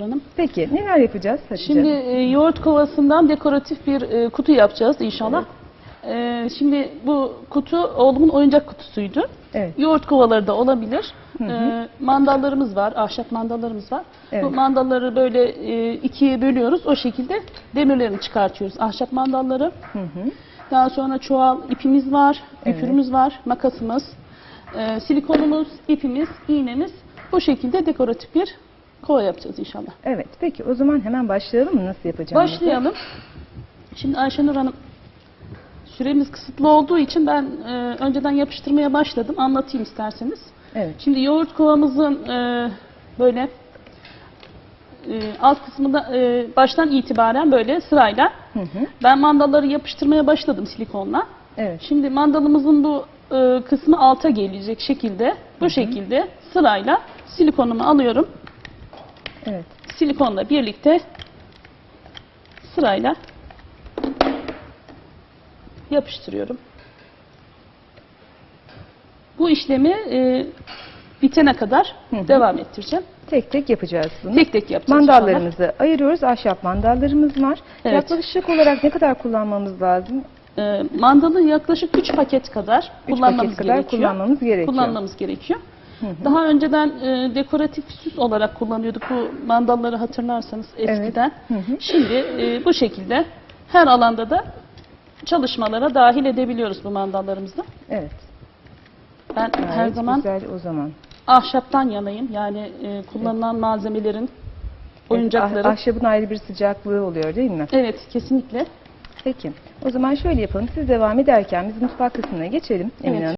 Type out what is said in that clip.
Hanım. Peki neler yapacağız Hatice? Şimdi e, yoğurt kovasından dekoratif bir e, kutu yapacağız inşallah. E, şimdi bu kutu oğlumun oyuncak kutusuydu. Evet. Yoğurt kovaları da olabilir. Hı hı. E, mandallarımız var, ahşap mandallarımız var. Evet. Bu mandalları böyle e, ikiye bölüyoruz. O şekilde demirlerini çıkartıyoruz. Ahşap mandalları. Hı hı. Daha sonra çuval ipimiz var, Evet. var, makasımız, e, silikonumuz, ipimiz, iğnemiz. Bu şekilde dekoratif bir kova yapacağız inşallah. Evet peki o zaman hemen başlayalım mı nasıl yapacağımızı? Başlayalım. Şimdi Ayşenur Hanım süremiz kısıtlı olduğu için ben e, önceden yapıştırmaya başladım. Anlatayım isterseniz. Evet. Şimdi yoğurt kovamızın e, böyle e, alt kısmında e, baştan itibaren böyle sırayla Hı hı. ben mandalları yapıştırmaya başladım silikonla. Evet. Şimdi mandalımızın bu e, kısmı alta gelecek şekilde bu şekilde sırayla silikonumu alıyorum. Evet. Silikonla birlikte sırayla yapıştırıyorum. Bu işlemi e, bitene kadar Hı hı. devam ettireceğim. Tek tek yapacağız bunu. Tek tek yapacağız. Mandallarımızı ayırıyoruz. Ahşap mandallarımız var. Evet. Yaklaşık olarak ne kadar kullanmamız lazım? E, mandalı yaklaşık 3 paket kadar Üç kullanmamız paket kadar gerekiyor. kullanmamız gerekiyor. Kullanmamız gerekiyor. Hı hı. Daha önceden e, dekoratif süs olarak kullanıyorduk bu mandalları hatırlarsanız eskiden. Hı hı. Şimdi e, bu şekilde her alanda da çalışmalara dahil edebiliyoruz bu mandallarımızı. Evet. Ben Gayet her zaman güzel o zaman. ahşaptan yanayım. Yani e, kullanılan malzemelerin, oyuncakların. Evet, ah- ahşabın ayrı bir sıcaklığı oluyor değil mi? Evet, kesinlikle. Peki. O zaman şöyle yapalım. Siz devam ederken biz mutfak kısmına geçelim Emine Evet. Hanım.